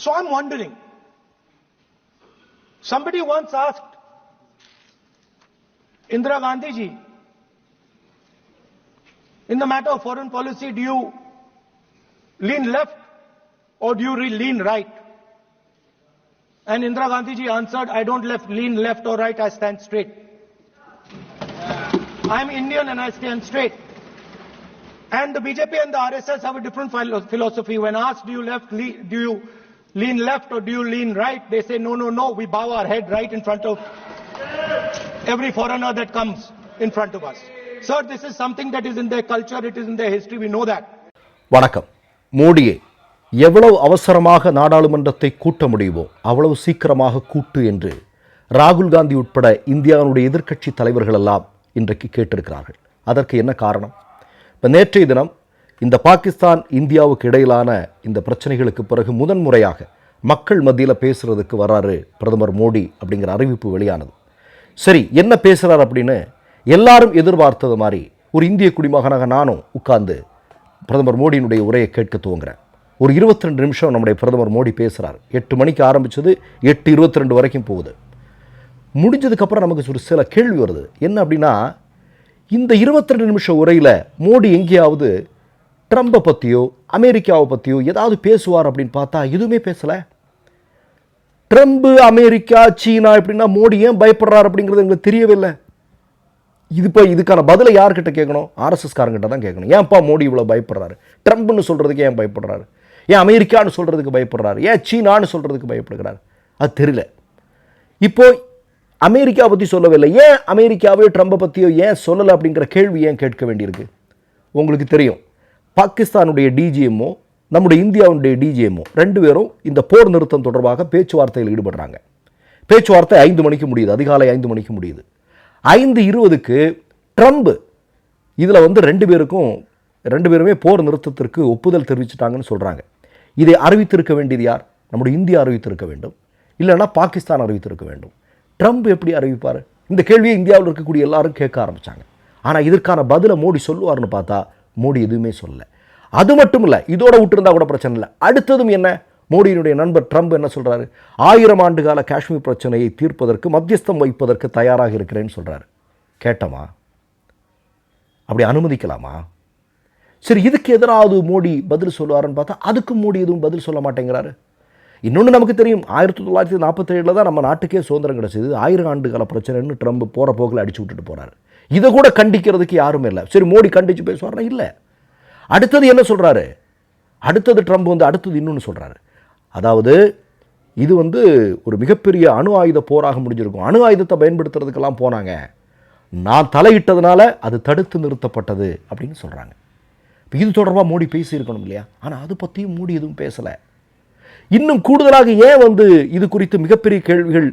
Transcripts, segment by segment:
So I'm wondering, somebody once asked Indira Gandhi ji, in the matter of foreign policy, do you lean left or do you lean right? And Indira Gandhi ji answered, I don't left, lean left or right, I stand straight. I'm Indian and I stand straight. And the BJP and the RSS have a different philosophy. When asked, do you left, le- do you lean left or do you lean right? They say, no, no, no, we bow our head right in front of every foreigner that comes in front of us. Sir, this is something that is in their culture, it is in their history, we know that. வணக்கம் மோடியை எவ்வளவு அவசரமாக நாடாளுமன்றத்தை கூட்ட முடியுமோ அவ்வளவு சீக்கிரமாக கூட்டு என்று ராகுல் காந்தி உட்பட இந்தியாவினுடைய எதிர்க்கட்சி தலைவர்கள் எல்லாம் இன்றைக்கு கேட்டிருக்கிறார்கள் அதற்கு என்ன காரணம் இப்போ நேற்றைய தினம் இந்த பாகிஸ்தான் இந்தியாவுக்கு இடையிலான இந்த பிரச்சனைகளுக்கு பிறகு முதன்முறையாக மக்கள் மத்தியில் பேசுகிறதுக்கு வராரு பிரதமர் மோடி அப்படிங்கிற அறிவிப்பு வெளியானது. சரி என்ன பேசுகிறார் அப்படின்னு எல்லாரும் எதிர்பார்த்தது மாதிரி ஒரு இந்திய குடிமகனாக நானும் உட்கார்ந்து பிரதமர் மோடியினுடைய உரையை கேட்க துவங்குறேன். ஒரு 22 நிமிஷம் நம்முடைய பிரதமர் மோடி பேசுகிறார் எட்டு மணிக்கு ஆரம்பிச்சது எட்டு இருபத்தி ரெண்டு வரைக்கும் போகுது. முடிஞ்சதுக்கப்புறம் நமக்கு ஒரு சில கேள்வி வருது. என்ன அப்படின்னா இந்த 22 நிமிஷம் உரையில் மோடி எங்கேயாவது ட்ரம்பை பற்றியோ அமெரிக்காவை பற்றியோ ஏதாவது பேசுவார் அப்படின்னு பார்த்தா எதுவுமே பேசலை. ட்ரம்ப்பு அமெரிக்கா சீனா இப்படின்னா மோடி ஏன் பயப்படுறார் அப்படிங்கிறது எங்களுக்கு தெரியவே இல்லை. இது இப்போ இதுக்கான பதிலை யார்கிட்ட கேட்கணும்? ஆர்எஸ்எஸ்காரங்கிட்ட தான் கேட்கணும். ஏன்ப்பா மோடி இவ்வளோ பயப்படுறாரு? ட்ரம்ப்னு சொல்கிறதுக்கு ஏன் பயப்படுறாரு? ஏன் அமெரிக்கான்னு சொல்கிறதுக்கு பயப்படுறாரு? ஏன் சீனான்னு சொல்கிறதுக்கு பயப்படுகிறார்? அது தெரியல. இப்போ அமெரிக்கா பற்றி சொல்லவே இல்லை. ஏன் அமெரிக்காவையோ ட்ரம்பை பற்றியோ ஏன் சொல்லலை அப்படிங்கிற கேள்வி ஏன் கேட்க வேண்டியிருக்கு? உங்களுக்கு தெரியும். பாகிஸ்தானுடைய டிஜிஎம்மோ நம்முடைய இந்தியாவுடைய டிஜிஎம்மோ ரெண்டு பேரும் இந்த போர் நிறுத்தம் தொடர்பாக பேச்சுவார்த்தையில் ஈடுபடுறாங்க. பேச்சுவார்த்தை ஐந்து மணிக்கு முடியுது அதிகாலை ஐந்து மணிக்கு முடியுது. ஐந்து இருபதுக்கு ட்ரம்ப் இதில் வந்து ரெண்டு பேருக்கும் ரெண்டு பேருமே போர் நிறுத்தத்திற்கு ஒப்புதல் தெரிவிச்சிட்டாங்கன்னு சொல்கிறாங்க இதை அறிவித்திருக்க வேண்டியது யார்? நம்முடைய இந்தியா அறிவித்திருக்க வேண்டும். இல்லைன்னா பாகிஸ்தான் அறிவித்திருக்க வேண்டும். ட்ரம்ப் எப்படி அறிவிப்பார்? இந்த கேள்வியை இந்தியாவில் இருக்கக்கூடிய எல்லாரும் கேட்க ஆரம்பிச்சாங்க. ஆனால் இதற்கான பதிலை மோடி சொல்லுவார்னு பார்த்தா மோடி எதுவுமே சொல்லலை. அது மட்டும் இல்லை இதோட விட்டுருந்தா கூட பிரச்சனை இல்லை. அடுத்ததும் என்ன? மோடியினுடைய நண்பர் ட்ரம்ப் என்ன சொல்கிறாரு ஆயிரம் ஆண்டு கால காஷ்மீர் பிரச்சனையை தீர்ப்பதற்கு மத்தியஸ்தம் வைப்பதற்கு தயாராக இருக்கிறேன்னு சொல்கிறாரு கேட்டமா? அப்படி அனுமதிக்கலாமா? சரி இதுக்கு எதிராவது மோடி பதில் சொல்லுவாருன்னு பார்த்தா அதுக்கும் மோடி எதுவும் பதில் சொல்ல மாட்டேங்கிறாரு. இன்னொன்று நமக்கு தெரியும் ஆயிரத்தி தொள்ளாயிரத்தி நாற்பத்தேழில் தான் நம்ம நாட்டுக்கே சுதந்திரம் கிடச்சிது. ஆயிரம் ஆண்டு கால பிரச்சனைன்னு ட்ரம்ப் போகிற போக்கில் அடிச்சு விட்டுட்டு போகிறாரு இதை கூட கண்டிக்கிறதுக்கு யாரும் இல்லை. சரி மோடி கண்டித்து பேசுவார்னா இல்லை. அடுத்தது என்ன சொல்கிறாரு அடுத்தது ட்ரம்ப் வந்து அடுத்தது இன்னொன்று சொல்கிறாரு அதாவது இது வந்து ஒரு மிகப்பெரிய அணு ஆயுத போராக முடிஞ்சிருக்கும். அணு ஆயுதத்தை பயன்படுத்துறதுக்கெல்லாம் போனாங்க. நான் தலையிட்டதுனால அது தடுத்து நிறுத்தப்பட்டது அப்படின்னு சொல்கிறாங்க இப்போ இது தொடர்பாக மோடி பேசியிருக்கணும் இல்லையா? ஆனால் அது பற்றியும் மோடி எதுவும் பேசலை. இன்னும் கூடுதலாக ஏன் வந்து இது குறித்து மிகப்பெரிய கேள்விகள்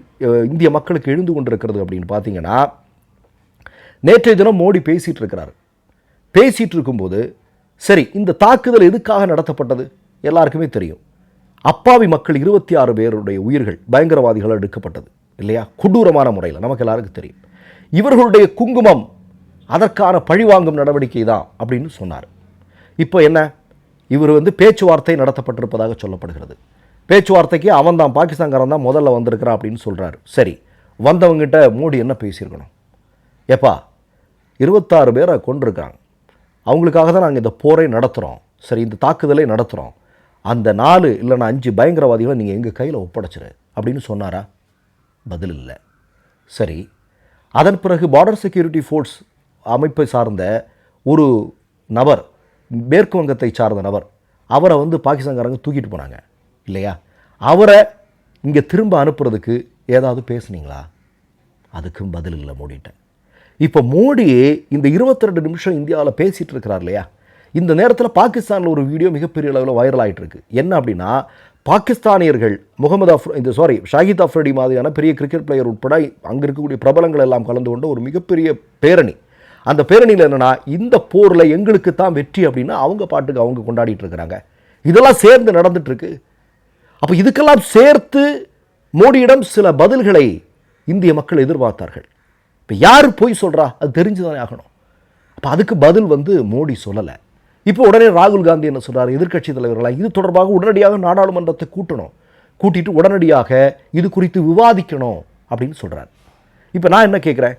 இந்திய மக்களுக்கு எழுந்து கொண்டிருக்கிறது அப்படின்னு பார்த்தீங்கன்னா நேற்றைய தினம் மோடி பேசிகிட்டு இருக்கிறார். பேசிகிட்டு இருக்கும்போது சரி இந்த தாக்குதல் எதுக்காக நடத்தப்பட்டது? எல்லாருக்குமே தெரியும். அப்பாவி மக்கள் இருபத்தி ஆறு பேருடைய உயிர்கள் பயங்கரவாதிகளால் எடுக்கப்பட்டது இல்லையா? கொடூரமான முறையில் நமக்கு எல்லாருக்கும் தெரியும். இவர்களுடைய குங்குமம் அதற்கான பழிவாங்கும் நடவடிக்கை தான் அப்படின்னு சொன்னார். இப்போ என்ன? இவர் வந்து பேச்சுவார்த்தை நடத்தப்பட்டிருப்பதாக சொல்லப்படுகிறது. பேச்சுவார்த்தைக்கு அவன் தான் பாகிஸ்தான்காரன் தான் முதல்ல வந்திருக்கிறான் அப்படின்னு சொல்கிறாரு சரி வந்தவங்ககிட்ட மோடி என்ன பேசியிருக்கணும்? ஏப்பா இருபத்தாறு பேரை கொண்டிருக்காங்க அவங்களுக்காக தான் நாங்கள் இந்த போரை நடத்துகிறோம் சரி இந்த தாக்குதலை நடத்துகிறோம் அந்த நாலு இல்லைன்னா அஞ்சு பயங்கரவாதிகளை நீங்கள் எங்கள் கையில் ஒப்படைச்சிரு அப்படின்னு சொன்னாரா? பதில் இல்லை. சரி அதன் பிறகு பார்டர் செக்யூரிட்டி ஃபோர்ஸ் அமைப்பை சார்ந்த ஒரு நபர் மேற்கு வங்கத்தை சார்ந்த நபர் அவரை வந்து பாகிஸ்தான்காரங்க தூக்கிட்டு போனாங்க. இல்லையா? அவரை இங்கே திரும்ப அனுப்புறதுக்கு ஏதாவது பேசுனீங்களா? அதுக்கும் பதில் இல்லை மூடிட்டேன். இப்போ மோடி இந்த 22 நிமிஷம் இந்தியாவில் பேசிகிட்டு இருக்கிறார் இல்லையா? இந்த நேரத்தில் பாகிஸ்தானில் ஒரு வீடியோ மிகப்பெரிய அளவில் வைரல் ஆகிட்டுருக்கு என்ன அப்படின்னா பாகிஸ்தானியர்கள் முகமது அஃப் இந்த சாரி ஷாஹித் அஃப்ரடி மாதிரியான பெரிய கிரிக்கெட் பிளேயர் உட்பட அங்கே இருக்கக்கூடிய பிரபலங்கள் எல்லாம் கலந்து கொண்ட ஒரு மிகப்பெரிய பேரணி. அந்த பேரணியில் என்னென்னா இந்த போரில் எங்களுக்கு தான் வெற்றி அப்படின்னா அவங்க பாட்டுக்கு அவங்க கொண்டாடிட்டு இருக்கிறாங்க. இதெல்லாம் சேர்ந்து நடந்துட்டுருக்கு. அப்போ இதுக்கெல்லாம் சேர்த்து மோடியிடம் சில பதில்களை இந்திய மக்கள் எதிர்பார்த்தார்கள். இப்போ யார் போய் சொல்கிறா அது தெரிஞ்சுதானே ஆகணும். அப்போ அதுக்கு பதில் வந்து மோடி சொல்லலை. இப்போ உடனே ராகுல் காந்தி என்ன சொல்கிறார் எதிர்க்கட்சி தலைவர்களாக இது தொடர்பாக உடனடியாக நாடாளுமன்றத்தை கூட்டணும். கூட்டிட்டு உடனடியாக இது குறித்து விவாதிக்கணும் அப்படின்னு சொல்கிறார் இப்போ நான் என்ன கேட்குறேன்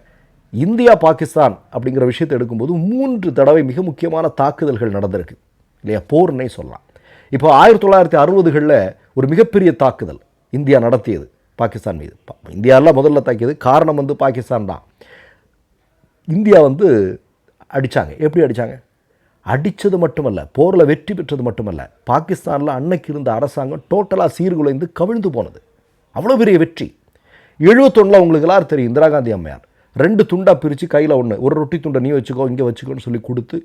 இந்தியா பாகிஸ்தான் அப்படிங்கிற விஷயத்தை எடுக்கும்போது மூன்று தடவை மிக முக்கியமான தாக்குதல்கள் நடந்திருக்கு. இல்லையா? போர்னே சொல்லலாம். இப்போ ஆயிரத்தி தொள்ளாயிரத்தி அறுபதுகளில் ஒரு மிகப்பெரிய தாக்குதல் இந்தியா நடத்தியது பாகிஸ்தான் மீது. இந்தியாவில் முதல்ல தாக்கியது காரணம் வந்து பாகிஸ்தான் தான். இந்தியா வந்து அடித்தாங்க எப்படி அடித்தாங்க அடித்தது மட்டுமல்ல போரில் வெற்றி பெற்றது மட்டுமல்ல பாகிஸ்தானில் அன்னைக்கு இருந்த அரசாங்கம் டோட்டலாக சீர்குலைந்து கவிழ்ந்து போனது. அவ்வளோ பெரிய வெற்றி. எழுபத்தொன்னில் உங்களுக்கு எல்லாரும் தெரியும் இந்திரா காந்தி அம்மையார். ரெண்டு துண்டாக பிரித்து கையில் ஒன்று ஒரு ரொட்டி துண்டை நீ வச்சுக்கோ இங்கே வச்சுக்கோன்னு சொல்லி கொடுத்து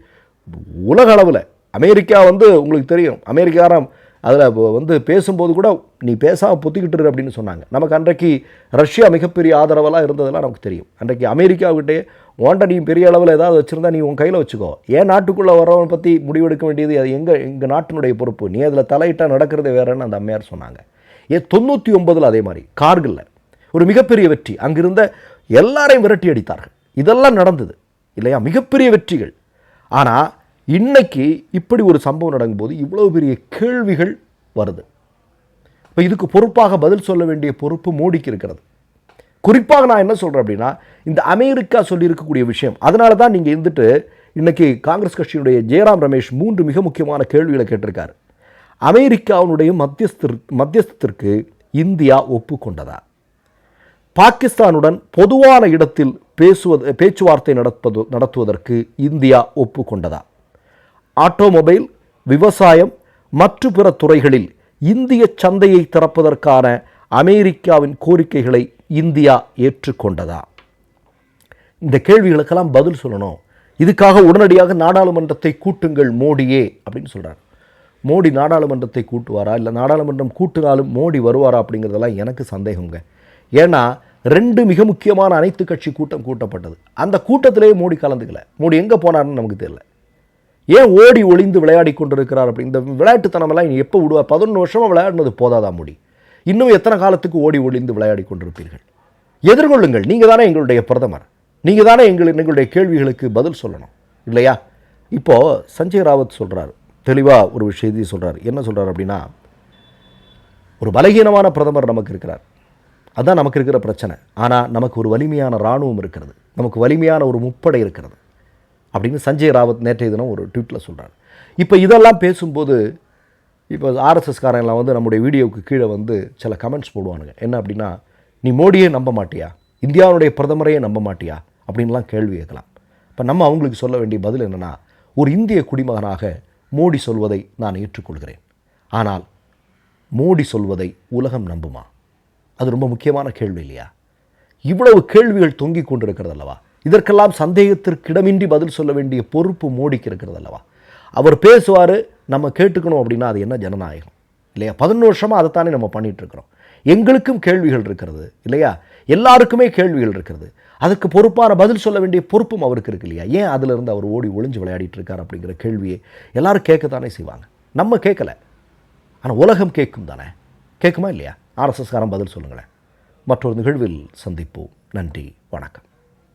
உலக அளவில் அமெரிக்கா வந்து உங்களுக்கு தெரியும் அமெரிக்காரம் அதில் வந்து பேசும்போது கூட நீ பேசாமல் பொத்திக்கிட்டுரு அப்படின்னு சொன்னாங்க. நமக்கு அன்றைக்கு ரஷ்யா மிகப்பெரிய ஆதரவெல்லாம் இருந்ததெல்லாம் நமக்கு தெரியும். அன்றைக்கு அமெரிக்காவிட்டே ஓண்ட நீ பெரிய அளவில் ஏதாவது வச்சுருந்தா நீ உன் கையில் வச்சுக்கோ. ஏன் நாட்டுக்குள்ளே வரவன் பற்றி முடிவெடுக்க வேண்டியது அது எங்கள் எங்கள் நாட்டினுடைய பொறுப்பு. நீ அதில் தலையிட்டால் நடக்கிறது வேறேன்னு அந்த அம்மையார் சொன்னாங்க. ஏன் தொண்ணூற்றி ஒன்பதில் அதே மாதிரி கார்கில்ல. ஒரு மிகப்பெரிய வெற்றி. அங்கிருந்த எல்லாரையும் விரட்டி அடித்தார்கள். இதெல்லாம் நடந்தது. இல்லையா? மிகப்பெரிய வெற்றிகள். ஆனால் இன்னைக்கு இப்படி ஒரு சம்பவம் நடக்கும்போது இவ்வளோ பெரிய கேள்விகள் வருது. இப்போ இதுக்கு பொறுப்பாக பதில் சொல்ல வேண்டிய பொறுப்பு மோடிக்கு இருக்கிறது. குறிப்பாக நான் என்ன சொல்கிறேன் அப்படின்னா இந்த அமெரிக்கா சொல்லியிருக்கக்கூடிய விஷயம் அதனால தான் நீங்கள் இருந்துட்டு இன்னைக்கு காங்கிரஸ் கட்சியினுடைய ஜெயராம் ரமேஷ் மூன்று மிக முக்கியமான கேள்விகளை கேட்டிருக்காரு. அமெரிக்காவினுடைய மத்தியஸ்திற்கு மத்தியஸ்தத்திற்கு இந்தியா ஒப்புக்கொண்டதா? பாகிஸ்தானுடன் பொதுவான இடத்தில் பேசுவது பேச்சுவார்த்தை நடப்பது நடத்துவதற்கு இந்தியா ஒப்புக்கொண்டதா? ஆட்டோமொபைல் விவசாயம் மற்ற பிற துறைகளில் இந்திய சந்தையை திறப்பதற்கான அமெரிக்காவின் கோரிக்கைகளை இந்தியா ஏற்றுக்கொண்டதா? இந்த கேள்விகளுக்கெல்லாம் பதில் சொல்லணும். இதுக்காக உடனடியாக நாடாளுமன்றத்தை கூட்டுங்கள் மோடியே அப்படின்னு சொல்கிறார் மோடி நாடாளுமன்றத்தை கூட்டுவாரா? இல்லை நாடாளுமன்றம் கூட்டினாலும் மோடி வருவாரா அப்படிங்கிறதெல்லாம் எனக்கு சந்தேகங்க. ஏன்னா ரெண்டு மிக முக்கியமான அனைத்து கட்சி கூட்டம் கூட்டப்பட்டது. அந்த கூட்டத்திலேயே மோடி கலந்துக்கல. மோடி எங்கே போனார்னு நமக்கு தெரியல. ஏன் ஓடி ஒளிந்து விளையாடி கொண்டிருக்கிறார் அப்படி? இந்த விளையாட்டுத்தனமெல்லாம் எப்போ விடுவார்? பதினொன்று வருஷமாக விளையாடினது போதாதா மோடி? இன்னும் எத்தனை காலத்துக்கு ஓடி ஒளிந்து விளையாடி கொண்டிருப்பீர்கள்? எதிர்கொள்ளுங்கள். நீங்கள் தானே எங்களுடைய பிரதமர். நீங்கள் தானே எங்கள் எங்களுடைய கேள்விகளுக்கு பதில் சொல்லணும். இல்லையா? இப்போது சஞ்சய் ராவத் சொல்கிறார் தெளிவாக ஒரு விஷயத்தையும் சொல்கிறார் என்ன சொல்கிறார் அப்படின்னா ஒரு பலகீனமான பிரதமர் நமக்கு இருக்கிறார். அதுதான் நமக்கு இருக்கிற பிரச்சனை. ஆனால் நமக்கு ஒரு வலிமையான இராணுவம் இருக்கிறது. நமக்கு வலிமையான ஒரு முப்படை இருக்கிறது. அப்படின்னு சஞ்சய் ராவத் நேற்றைய தினம் ஒரு ட்வீட்டில் சொல்கிறார் இப்போ இதெல்லாம் பேசும்போது இப்போ ஆர்எஸ்எஸ்காரங்களாம் வந்து நம்முடைய வீடியோவுக்கு கீழே வந்து சில கமெண்ட்ஸ் போடுவானுங்க. என்ன அப்படின்னா நீ மோடியே நம்ப மாட்டியா? இந்தியாவுடைய பிரதமரையே நம்ப மாட்டியா? அப்படின்லாம் கேள்வி கேட்கலாம். இப்போ நம்ம அவங்களுக்கு சொல்ல வேண்டிய பதில் என்னென்னா ஒரு இந்திய குடிமகனாக மோடி சொல்வதை நான் ஏற்றுக்கொள்கிறேன். ஆனால் மோடி சொல்வதை உலகம் நம்புமா? அது ரொம்ப முக்கியமான கேள்வி இல்லையா? இவ்வளவு கேள்விகள் தொங்கிக் கொண்டிருக்கிறது அல்லவா இதற்கெல்லாம் சந்தேகத்திற்கு இடமின்றி பதில் சொல்ல வேண்டிய பொறுப்பு மோடிக்கு இருக்கிறது அல்லவா அவர் பேசுவார் நம்ம கேட்டுக்கணும் அப்படின்னா அது என்ன ஜனநாயகம்? இல்லையா? பதினொன்று வருஷமாக அதைத்தானே நம்ம பண்ணிகிட்ருக்கிறோம் எங்களுக்கும் கேள்விகள் இருக்கிறது இல்லையா? எல்லாருக்குமே கேள்விகள் இருக்கிறது. அதுக்கு பொறுப்பான பதில் சொல்ல வேண்டிய பொறுப்பும் அவருக்கு இருக்கு இல்லையா? ஏன் அதிலிருந்து அவர் ஓடி ஒளிஞ்சு விளையாடிட்டு இருக்கார் அப்படிங்கிற கேள்வியை எல்லாரும் கேட்கத்தானே செய்வாங்க. நம்ம கேட்கல ஆனால் உலகம் கேட்கும் தானே? கேட்குமா இல்லையா? ஆர்எஸ்எஸ்காரன் பதில் சொல்லுங்களேன். மற்றொரு நிகழ்வில் சந்திப்போம். நன்றி வணக்கம்.